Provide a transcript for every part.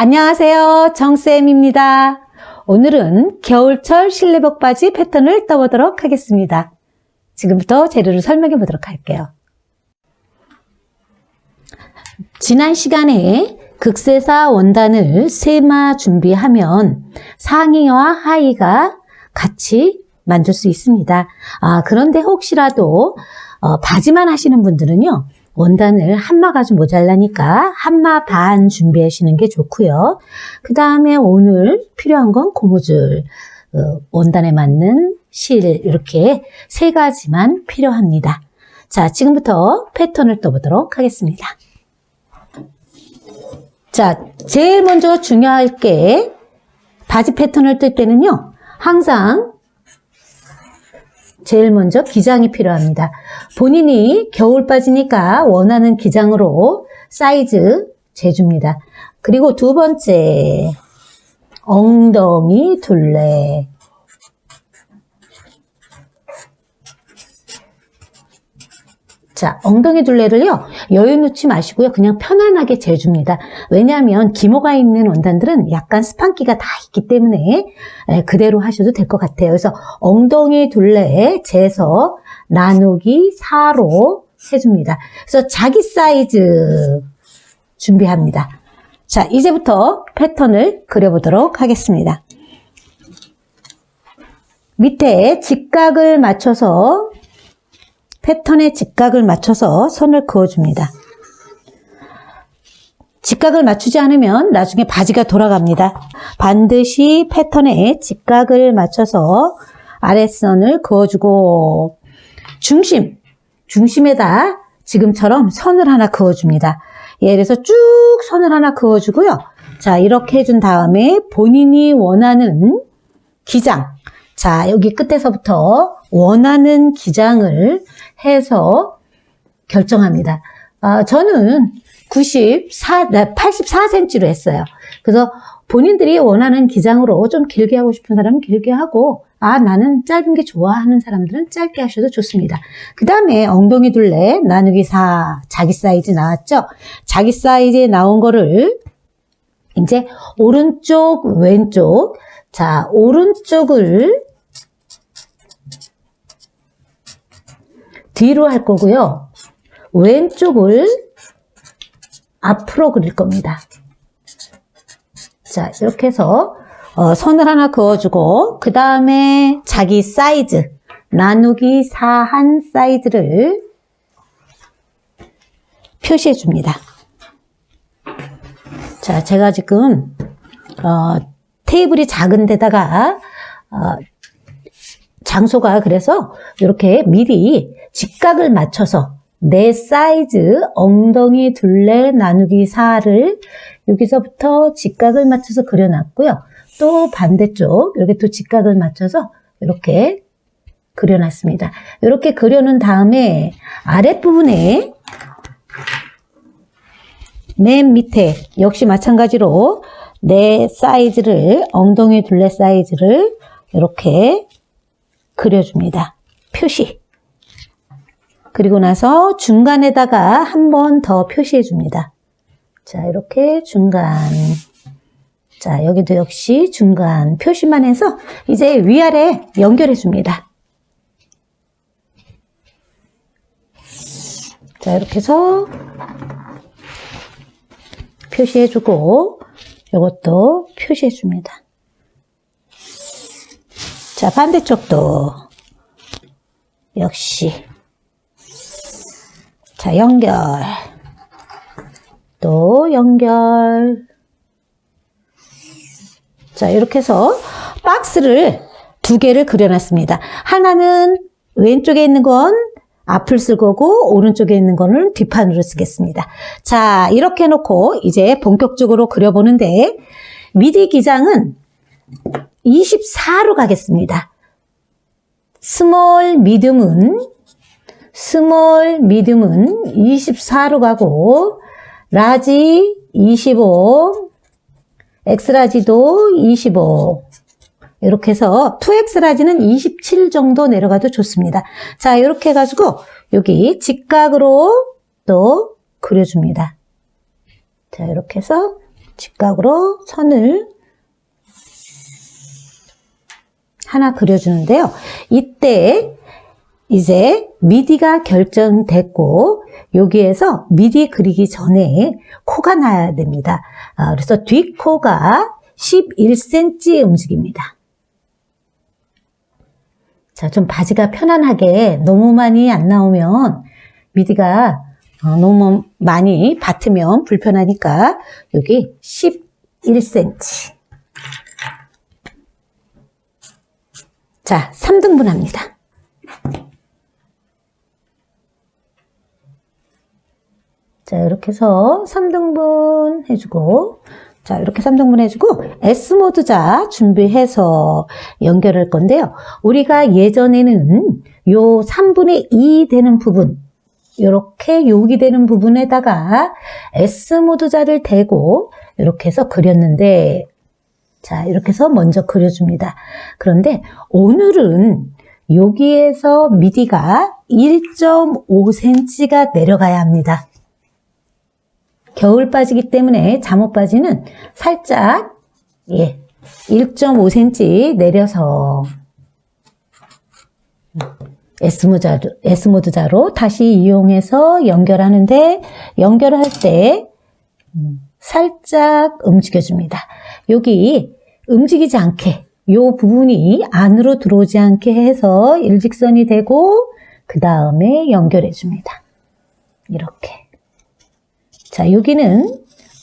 안녕하세요. 정쌤입니다. 오늘은 겨울철 실내복 바지 패턴을 떠보도록 하겠습니다. 지금부터 재료를 설명해 보도록 할게요. 지난 시간에 극세사 원단을 세마 준비하면 상의와 하의가 같이 만들 수 있습니다. 아, 그런데 혹시라도 어, 바지만 하시는 분들은요. 원단을 한마 가지고 모자라니까 한마 반 준비하시는 게 좋고요. 그 다음에 오늘 필요한 건 고무줄, 어, 원단에 맞는 실 이렇게 세 가지만 필요합니다. 자, 지금부터 패턴을 떠보도록 하겠습니다. 자, 제일 먼저 중요할 게 바지 패턴을 뜰 때는요. 항상 제일 먼저 기장이 필요합니다. 본인이 겨울 바지니까 원하는 기장으로 사이즈 재줍니다. 그리고 두 번째, 엉덩이 둘레. 자, 엉덩이 둘레를요, 여유 놓지 마시고요, 그냥 편안하게 재줍니다. 왜냐하면 기모가 있는 원단들은 약간 스판기가 다 있기 때문에 에, 그대로 하셔도 될 것 같아요. 그래서 엉덩이 둘레에 재서 나누기 4로 해줍니다. 그래서 자기 사이즈 준비합니다. 자, 이제부터 패턴을 그려보도록 하겠습니다. 밑에 직각을 맞춰서 패턴의 직각을 맞춰서 선을 그어줍니다. 직각을 맞추지 않으면 나중에 바지가 돌아갑니다. 반드시 패턴에 직각을 맞춰서 아랫선을 그어주고 중심, 중심에다 지금처럼 선을 하나 그어줍니다. 예를 들어서 쭉 선을 하나 그어주고요. 자, 이렇게 해준 다음에 본인이 원하는 기장, 자, 여기 끝에서부터 원하는 기장을 해서 결정합니다. 아, 저는 94, 84cm로 했어요. 그래서 본인들이 원하는 기장으로 좀 길게 하고 싶은 사람은 길게 하고, 아, 나는 짧은 게 좋아하는 사람들은 짧게 하셔도 좋습니다. 그 다음에 엉덩이 둘레 나누기 4, 자기 사이즈 나왔죠? 자기 사이즈에 나온 거를 이제 오른쪽, 왼쪽, 자, 오른쪽을 뒤로 할 거고요. 왼쪽을 앞으로 그릴 겁니다. 자, 이렇게 해서 어, 선을 하나 그어주고 그 다음에 자기 사이즈 나누기 4 한 사이즈를 표시해 줍니다. 자, 제가 지금 어, 테이블이 작은 데다가 어, 장소가 그래서 이렇게 미리 직각을 맞춰서 내 사이즈 엉덩이 둘레 나누기 4를 여기서부터 직각을 맞춰서 그려놨고요. 또 반대쪽 이렇게 또 직각을 맞춰서 이렇게 그려놨습니다. 이렇게 그려놓은 다음에 아랫부분에 맨 밑에 역시 마찬가지로 내 사이즈를 엉덩이 둘레 사이즈를 이렇게 그려줍니다. 표시. 그리고 나서 중간에다가 한 번 더 표시해 줍니다. 자, 이렇게 중간. 자, 여기도 역시 중간 표시만 해서 이제 위아래 연결해 줍니다. 자, 이렇게 해서 표시해 주고 이것도 표시해 줍니다. 자, 반대쪽도 역시 자, 연결. 또 연결. 자, 이렇게 해서 박스를 두 개를 그려놨습니다. 하나는 왼쪽에 있는 건 앞을 쓸 거고 오른쪽에 있는 거는 뒷판으로 쓰겠습니다. 자, 이렇게 해놓고 이제 본격적으로 그려보는데 미디 기장은 24로 가겠습니다. 스몰 미디움은 스몰 미디움은 24로 가고 라지 25 엑스라지도 25 이렇게 해서 2X라지는 27 정도 내려가도 좋습니다. 자, 이렇게 해가지고 여기 직각으로 또 그려줍니다. 자, 이렇게 해서 직각으로 선을 하나 그려주는데요. 이때 이제 미디가 결정됐고 여기에서 미디 그리기 전에 코가 나야 됩니다. 아, 그래서 뒷코가 11cm 움직입니다. 자, 좀 바지가 편안하게 너무 많이 안 나오면 미디가 어, 너무 많이 받으면 불편하니까 여기 11cm. 자, 3등분 합니다. 자, 이렇게 해서 3등분 해주고, 자, 이렇게 3등분 해주고, S모드자 준비해서 연결할 건데요. 우리가 예전에는 요 3분의 2 되는 부분, 이렇게 요기 되는 부분에다가 S모드자를 대고, 이렇게 해서 그렸는데, 자, 이렇게 해서 먼저 그려줍니다. 그런데 오늘은 여기에서 미디가 1.5cm가 내려가야 합니다. 겨울 바지기 때문에 잠옷 바지는 살짝 예 1.5cm 내려서 S모자로, S모드자로 다시 이용해서 연결하는데 연결할 때 음, 살짝 움직여줍니다. 여기 움직이지 않게 요 부분이 안으로 들어오지 않게 해서 일직선이 되고 그 다음에 연결해 줍니다. 이렇게 자, 여기는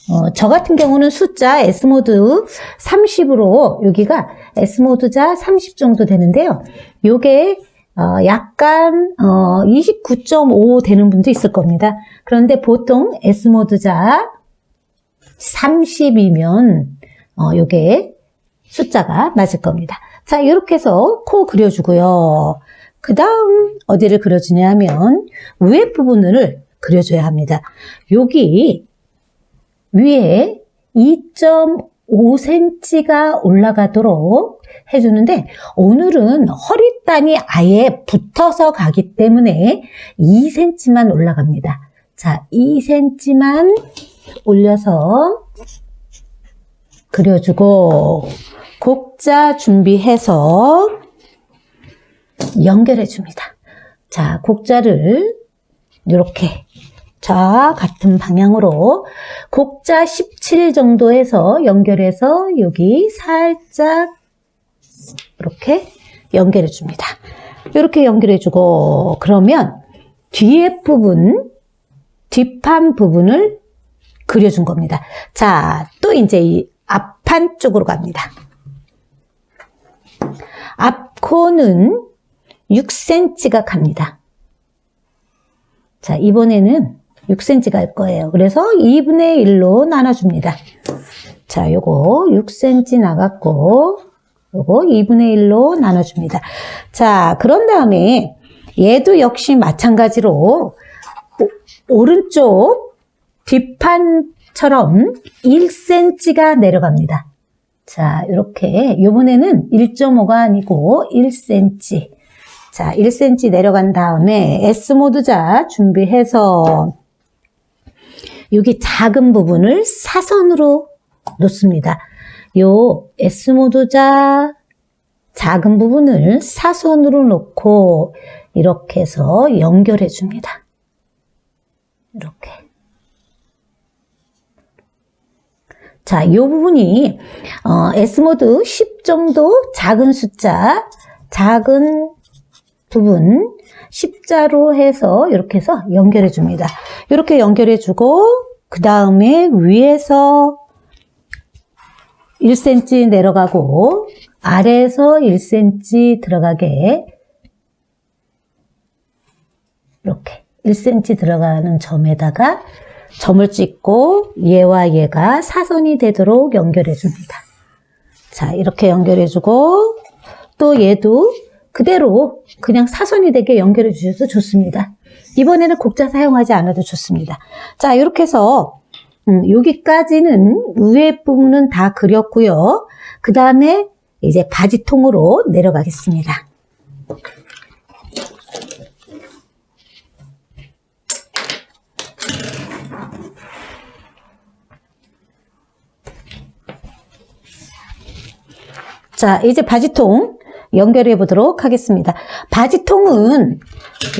어, 저 같은 경우는 숫자 S모드 30으로 여기가 S모드자 30 정도 되는데요. 요게 어, 약간 어, 29.5 되는 분도 있을 겁니다. 그런데 보통 S모드자 30이면 어, 요게 숫자가 맞을 겁니다. 자, 이렇게 해서 코 그려주고요. 그 다음 어디를 그려주냐 하면 위에 부분을 그려줘야 합니다. 여기 위에 2.5cm가 올라가도록 해주는데 오늘은 허리단이 아예 붙어서 가기 때문에 2cm만 올라갑니다. 자, 2cm만 올려서 그려주고 곡자 준비해서 연결해 줍니다. 자, 곡자를 이렇게 자 같은 방향으로 곡자 17 정도 해서 연결해서 여기 살짝 이렇게 연결해 줍니다. 이렇게 연결해 주고 그러면 뒤에 부분 뒷판 부분을 그려준 겁니다. 자, 또 이제 이 앞판 쪽으로 갑니다. 앞코는 6cm가 갑니다. 자, 이번에는 6cm 갈 거예요. 그래서 2분의 1로 나눠줍니다. 자, 요거 6cm 나갔고, 요거 2분의 1로 나눠줍니다. 자, 그런 다음에 얘도 역시 마찬가지로 오, 오른쪽 뒷판처럼 1cm가 내려갑니다. 자, 이렇게 요번에는 1.5가 아니고 1cm. 자, 1cm 내려간 다음에 S모드자 준비해서 여기 작은 부분을 사선으로 놓습니다. 요 S모드자 작은 부분을 사선으로 놓고 이렇게 해서 연결해 줍니다. 이렇게. 자, 이 부분이 어, S모드 10 정도 작은 숫자, 작은 부분 십자로 해서 이렇게 해서 연결해 줍니다. 이렇게 연결해 주고 그 다음에 위에서 1cm 내려가고 아래에서 1cm 들어가게 이렇게 1cm 들어가는 점에다가 점을 찍고 얘와 얘가 사선이 되도록 연결해 줍니다. 자, 이렇게 연결해 주고 또 얘도 그대로 그냥 사선이 되게 연결해 주셔도 좋습니다. 이번에는 곡자 사용하지 않아도 좋습니다. 자, 이렇게 해서 음, 여기까지는 위에 부분은 다 그렸고요. 그 다음에 이제 바지통으로 내려가겠습니다. 자, 이제 바지통 연결해 보도록 하겠습니다. 바지통은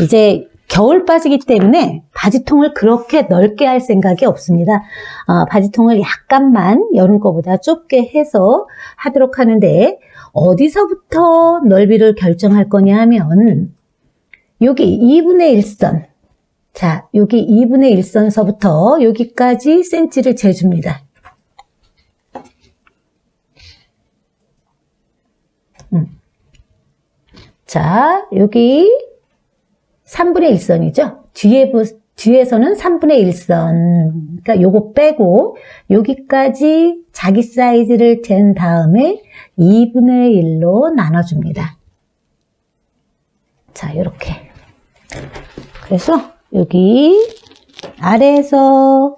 이제 겨울 바지기 때문에 바지통을 그렇게 넓게 할 생각이 없습니다. 어, 바지통을 약간만 여름 거보다 좁게 해서 하도록 하는데 어디서부터 넓이를 결정할 거냐 하면 여기 2분의 1선 자 여기 2분의 1선서부터 여기까지 센치를 재줍니다. 음. 자 여기 3분의 1선이죠. 뒤에, 부- 뒤에서는 3분의 1선. 그러니까 요거 빼고 여기까지 자기 사이즈를 잰 다음에 2분의 1로 나눠줍니다. 자, 요렇게. 그래서 여기 아래에서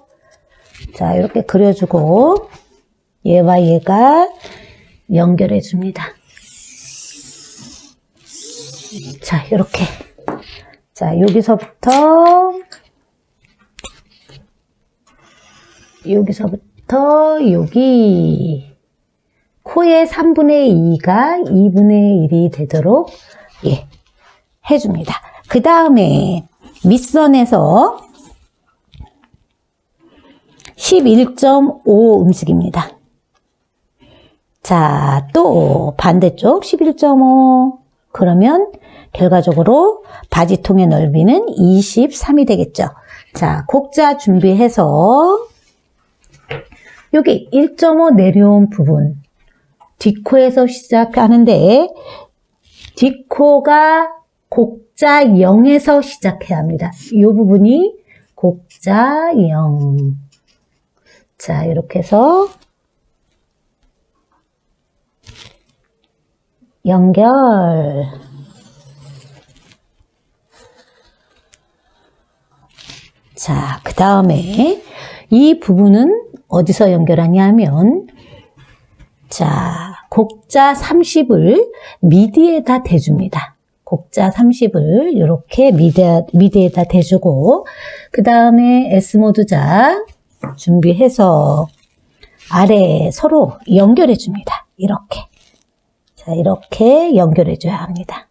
자, 이렇게 그려주고 얘와 얘가 연결해 줍니다. 자, 이렇게. 자, 여기서부터 여기서부터 여기 코의 3분의 2가 2분의 1이 되도록 예, 해줍니다. 그 다음에 밑선에서 11.5 움직입니다. 자, 또 반대쪽 11.5 그러면 결과적으로 바지통의 넓이는 23이 되겠죠. 자, 곡자 준비해서 여기 1.5 내려온 부분 뒷코에서 시작하는데 뒷코가 곡자 0에서 시작해야 합니다. 이 부분이 곡자 0. 자, 이렇게 해서 연결. 자, 그 다음에 이 부분은 어디서 연결하냐면, 자, 곡자 30을 미디에다 대줍니다. 곡자 30을 이렇게 미디, 미디에다 대주고, 그 다음에 S모드자 준비해서 아래 서로 연결해 줍니다. 이렇게. 자, 이렇게 연결해 줘야 합니다.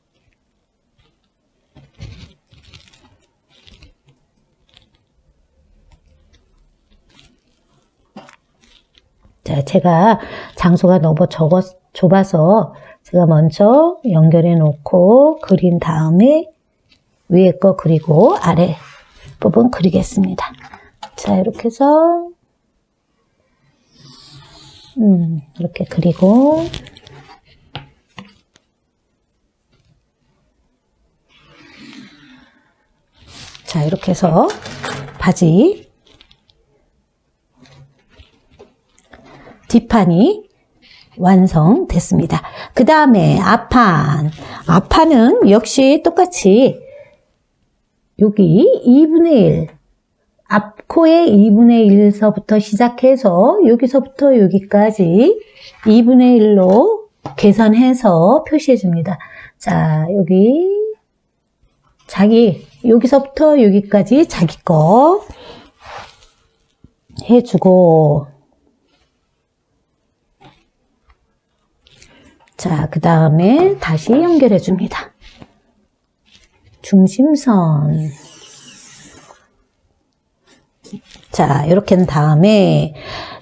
자, 제가 장소가 너무 적어, 좁아서 제가 먼저 연결해 놓고 그린 다음에 위에 거 그리고 아래 부분 그리겠습니다. 자, 이렇게 해서 음, 이렇게 그리고 자, 이렇게 해서 바지 뒷판이 완성됐습니다. 그 다음에 앞판. 앞판은 역시 똑같이 여기 2분의 1, 앞코의 2분의 1서부터 시작해서 여기서부터 여기까지 2분의 1로 계산해서 표시해 줍니다. 자, 여기 자기 여기서부터 여기까지 자기 거 해주고 자, 그 다음에 다시 연결해 줍니다. 중심선. 자, 이렇게 한 다음에,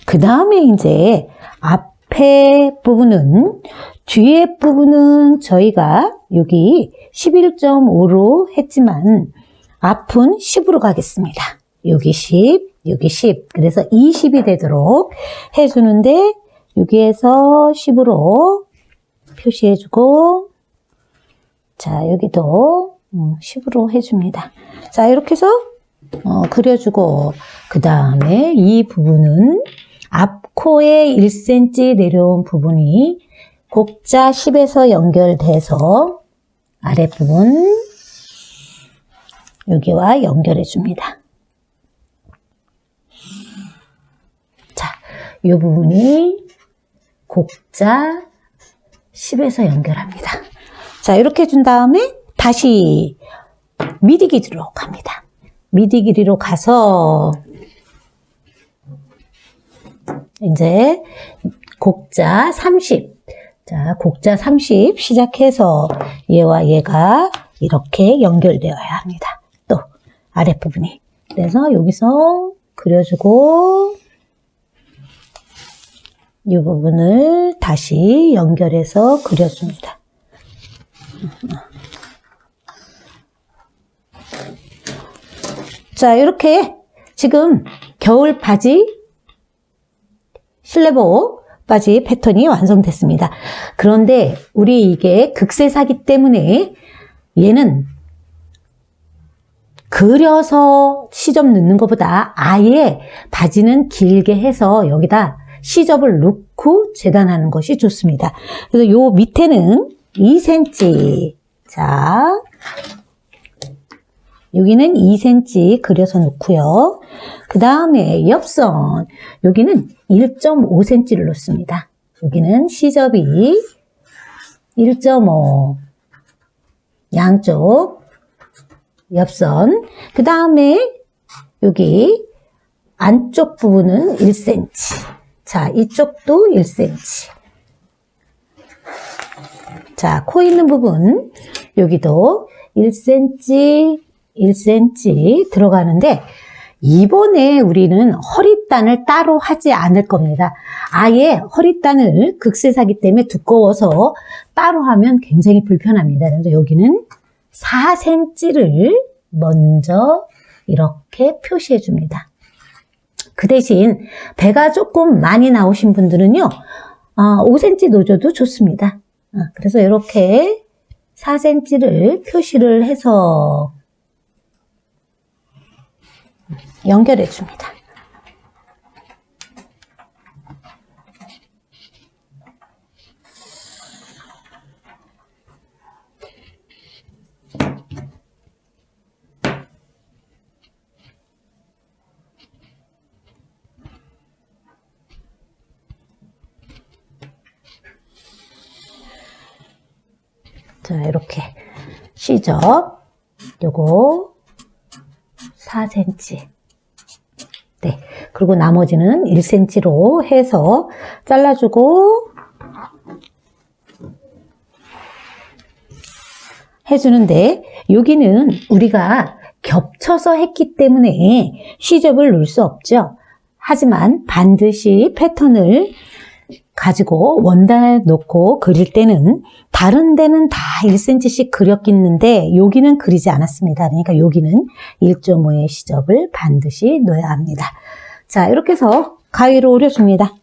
그 다음에 이제 앞에 부분은, 뒤에 부분은 저희가 여기 11.5로 했지만, 앞은 10으로 가겠습니다. 여기 10, 여기 10. 그래서 20이 되도록 해주는데, 여기에서 10으로 표시해주고, 자, 여기도 10으로 해줍니다. 자, 이렇게 해서 어, 그려주고, 그 다음에 이 부분은 앞코에 1cm 내려온 부분이 곡자 10에서 연결돼서 아랫부분 여기와 연결해 줍니다. 자, 이 부분이 곡자 10에서 연결합니다. 자, 이렇게 해준 다음에 다시 미디 길이로 갑니다. 미디 길이로 가서 이제 곡자 30, 자, 곡자 30 시작해서 얘와 얘가 이렇게 연결되어야 합니다. 또 아랫부분이. 그래서 여기서 그려주고 이 부분을 다시 연결해서 그려줍니다. 자, 이렇게 지금 겨울 바지 실내복 바지 패턴이 완성됐습니다. 그런데 우리 이게 극세사기 때문에 얘는 그려서 시접 넣는 것보다 아예 바지는 길게 해서 여기다 시접을 넣고 재단하는 것이 좋습니다. 그래서 요 밑에는 2cm. 자, 여기는 2cm 그려서 놓고요. 그 다음에 옆선 여기는 1.5cm를 놓습니다. 여기는 시접이 1.5 양쪽 옆선 그 다음에 여기 안쪽 부분은 1cm 자 이쪽도 1cm 자코 있는 부분. 여기도 1cm 1cm 들어가는데 이번에 우리는 허리단을 따로 하지 않을 겁니다. 아예 허리단을 극세사기 때문에 두꺼워서 따로 하면 굉장히 불편합니다. 그래서 여기는 4cm를 먼저 이렇게 표시해 줍니다. 그 대신 배가 조금 많이 나오신 분들은요, 5cm 놓줘도 좋습니다. 어, 그래서 이렇게 4cm를 표시를 해서 연결해 줍니다. 자, 이렇게 시접 요거 4cm 네. 그리고 나머지는 1cm로 해서 잘라주고 해주는데 여기는 우리가 겹쳐서 했기 때문에 시접을 놓을 수 없죠. 하지만 반드시 패턴을 가지고 원단을 놓고 그릴 때는 다른 데는 다 1cm씩 그렸겠는데 여기는 그리지 않았습니다. 그러니까 여기는 1.5의 시접을 반드시 놓아야 합니다. 자, 이렇게 해서 가위로 오려줍니다.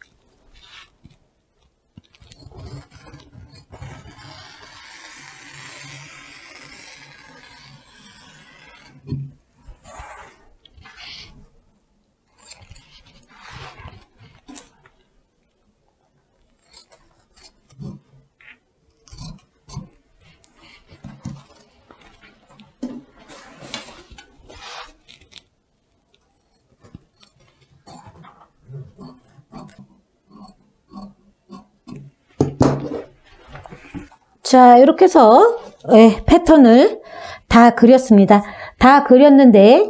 자, 이렇게 해서 예, 패턴을 다 그렸습니다. 다 그렸는데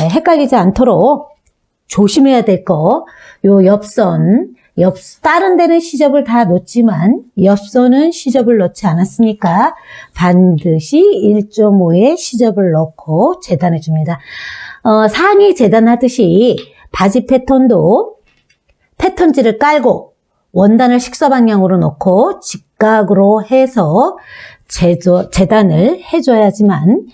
예, 헷갈리지 않도록 조심해야 될 거, 요 옆선, 옆, 다른 데는 시접을 다 놓지만 옆선은 시접을 넣지 않았으니까 반드시 1.5의 시접을 넣고 재단해 줍니다. 어, 상의 재단하듯이 바지 패턴도 패턴지를 깔고 원단을 식사 방향으로 놓고 직각으로 해서 제조, 재단을 해줘야지만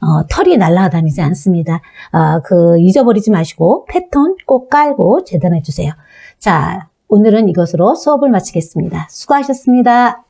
어, 털이 날아다니지 않습니다. 어, 그 잊어버리지 마시고 패턴 꼭 깔고 재단해 주세요. 자, 오늘은 이것으로 수업을 마치겠습니다. 수고하셨습니다.